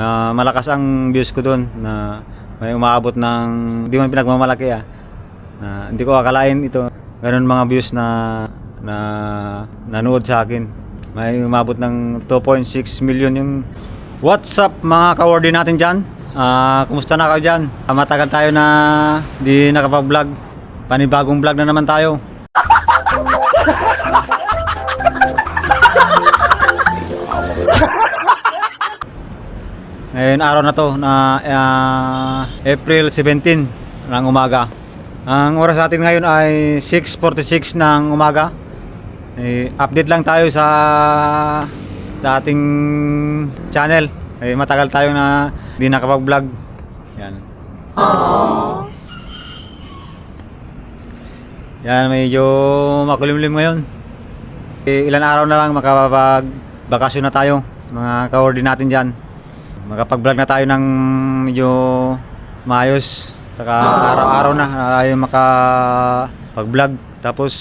Ah, malakas ang views ko doon na may umaabot ng hindi man pinagmamalaki ah. Na hindi ko akalain ito. Ganun mga views na na nanood sa akin. May umabot ng 2.6 million yung What's up mga kawardi natin dyan? Ah, kumusta na kayo dyan? Ah, matagal tayo na di nakapag-vlog. Panibagong vlog na naman tayo. Ngayon araw na to na ah, April 17 ng umaga. Ang oras natin ngayon ay 6.46 ng umaga. Eh, update lang tayo sa, sa ating channel. Eh, matagal tayo na hindi nakapag-vlog. Yan. Yan, medyo makulimlim ngayon. Eh, ilan araw na lang makapag-bakasyon na tayo. Mga kaordi natin dyan. Makapag-vlog na tayo ng medyo maayos. Saka araw-araw na tayo makapag-vlog. Tapos,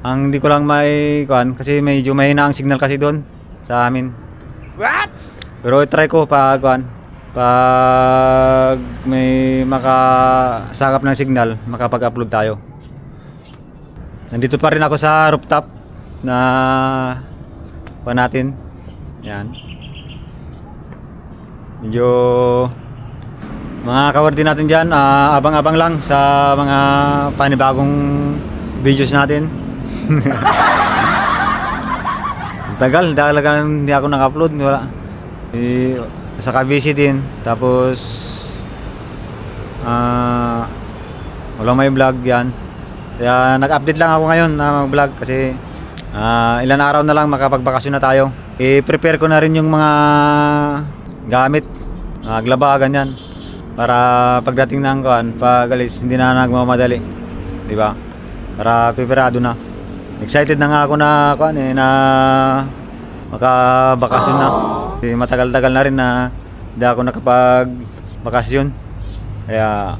ang hindi ko lang may kuan kasi medyo mahina ang signal kasi doon sa amin. What? Pero try ko pag kuan pag may makasagap ng signal, makapag-upload tayo. Nandito pa rin ako sa rooftop na pa natin. Yan. Medyo mga kawardi natin dyan, ah, abang-abang lang sa mga panibagong videos natin. Tagal, talaga hindi ako naka-upload, wala. Eh, sa busy din, tapos ah wala may vlog yan. Kaya nag-update lang ako ngayon na mag-vlog kasi ah, ilan araw na lang makapagbakasyon na tayo. I-prepare ko na rin yung mga gamit, maglaba, ganyan. Para pagdating ng kuan, pag alis, hindi na nagmamadali. Di ba? Para preparado na. Excited na nga ako na kuan eh, na makabakasyon na. Kasi matagal-tagal na rin na hindi ako nakapag bakasyon. Kaya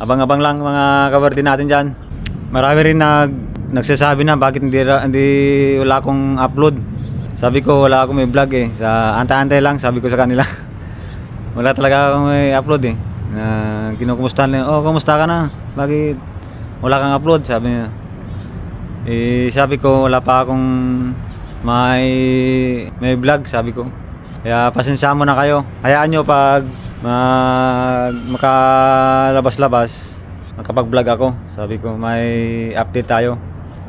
abang-abang lang mga kawardi natin dyan. Marami rin nag nagsasabi na bakit hindi, hindi wala akong upload. Sabi ko wala akong may vlog eh. Sa antay-antay lang sabi ko sa kanila. wala talaga akong may upload eh. Na kinukumustahan nila, oh kumusta ka na? Bakit wala kang upload? Sabi niya. Eh, sabi ko wala pa akong may may vlog sabi ko. Kaya pasensya mo na kayo. Hayaan nyo pag mag makalabas-labas makapag-vlog ako. Sabi ko may update tayo.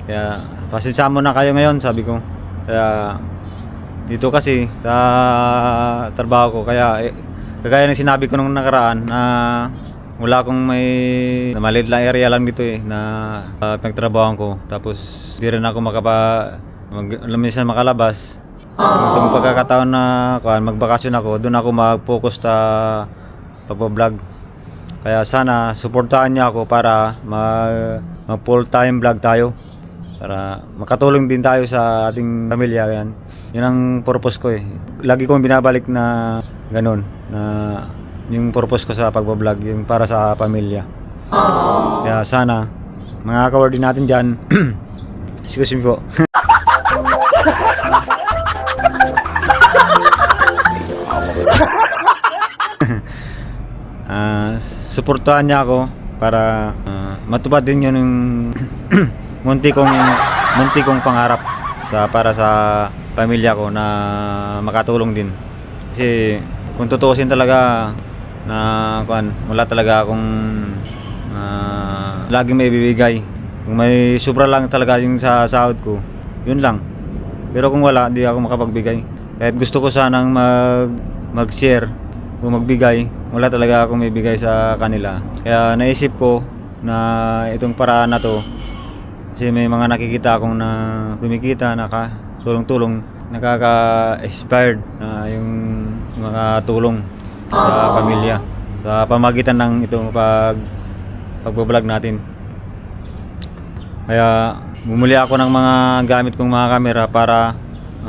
Kaya pasensya mo na kayo ngayon sabi ko. Kaya dito kasi sa trabaho ko. Kaya eh, kagaya ng sinabi ko nung nakaraan na wala akong may na maliit lang area lang dito eh na uh, pinagtrabahoan ko. Tapos di rin ako makapa mag, minsan makalabas. Itong pagkakataon na kuan magbakasyon ako doon ako mag-focus sa pagbablog. Kaya sana suportahan niyo ako para mag, mag full time vlog tayo para makatulong din tayo sa ating pamilya yan yun ang purpose ko eh. Lagi kong binabalik na ganun na yung purpose ko sa pagbablog yung para sa pamilya. Kaya sana mga kawardi natin dyan excuse me po. Ah, suportahan niya ako para ah, matupad din yun yung munti kong munti kong pangarap sa para sa pamilya ko na makatulong din. Kasi kung tutuusin talaga na kuan, wala talaga akong ah, laging may bibigay. Kung may sobra lang talaga yung sa sahod ko, yun lang. Pero kung wala, di ako makapagbigay. Kahit gusto ko sanang mag mag-share o magbigay, wala talaga akong may bigay sa kanila. Kaya naisip ko na itong paraan na to kasi may mga nakikita akong na kumikita, naka tulong-tulong, nakaka-inspired na yung mga tulong sa pamilya sa pamagitan ng itong pag pagbablog natin. Kaya bumuli ako ng mga gamit kong mga camera para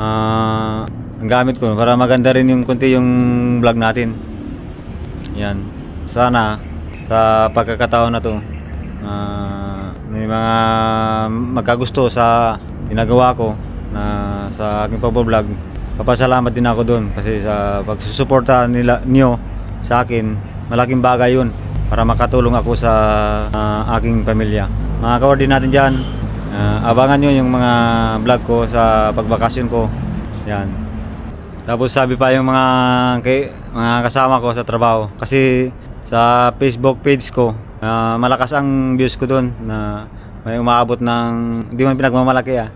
ah, ang gamit ko para maganda rin yung kunti yung vlog natin. Yan. Sana sa pagkakataon na to ah, may mga magkagusto sa ginagawa ko na sa aking pagbablog papasalamat din ako doon kasi sa pagsusuporta nila niyo sa akin, malaking bagay yun para makatulong ako sa ah, aking pamilya. Mga kawardi natin dyan, ah, abangan nyo yung mga vlog ko sa pagbakasyon ko. Yan. Tapos sabi pa yung mga kay, mga kasama ko sa trabaho kasi sa Facebook page ko ah, malakas ang views ko doon na may umaabot ng hindi man pinagmamalaki ah.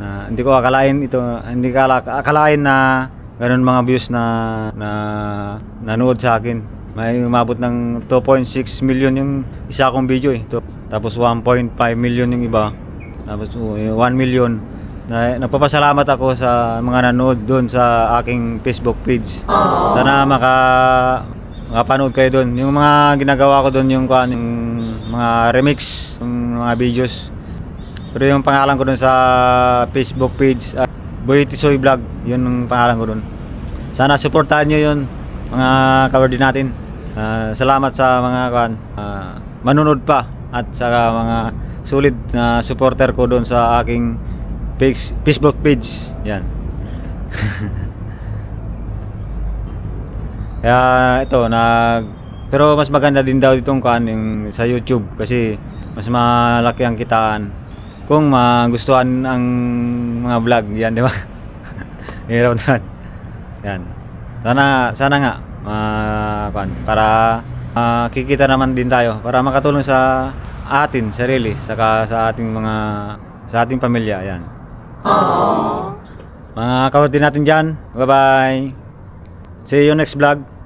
Na hindi ko akalain ito, hindi ko ala- akalain na ganun mga views na na nanood sa akin. May umabot ng 2.6 million yung isa kong video eh. Tapos 1.5 million yung iba. Tapos uh, 1 million. Na, nagpapasalamat ako sa mga nanood doon sa aking Facebook page. Sana maka makapanood kayo doon. Yung mga ginagawa ko doon yung, yung mga remix, yung mga videos. Pero yung pangalan ko doon sa Facebook page, uh, Boy Vlog, yun ang pangalan ko doon. Sana supportahan nyo yun, mga kawardi natin. Ah, salamat sa mga kan, ah, manunod pa at sa mga sulit na supporter ko doon sa aking page, Facebook page. Yan. Kaya ito, nag... Pero mas maganda din daw itong kan yung sa YouTube kasi mas malaki ang kitaan. Kung magustuhan ang mga vlog, yan, di ba? Hirap naman. Yan. Sana, sana nga, kan, para ah, kikita naman din tayo, para makatulong sa atin, sarili, saka sa ating mga, sa ating pamilya, yan. Mga kawat din natin dyan. Bye-bye. See you next vlog.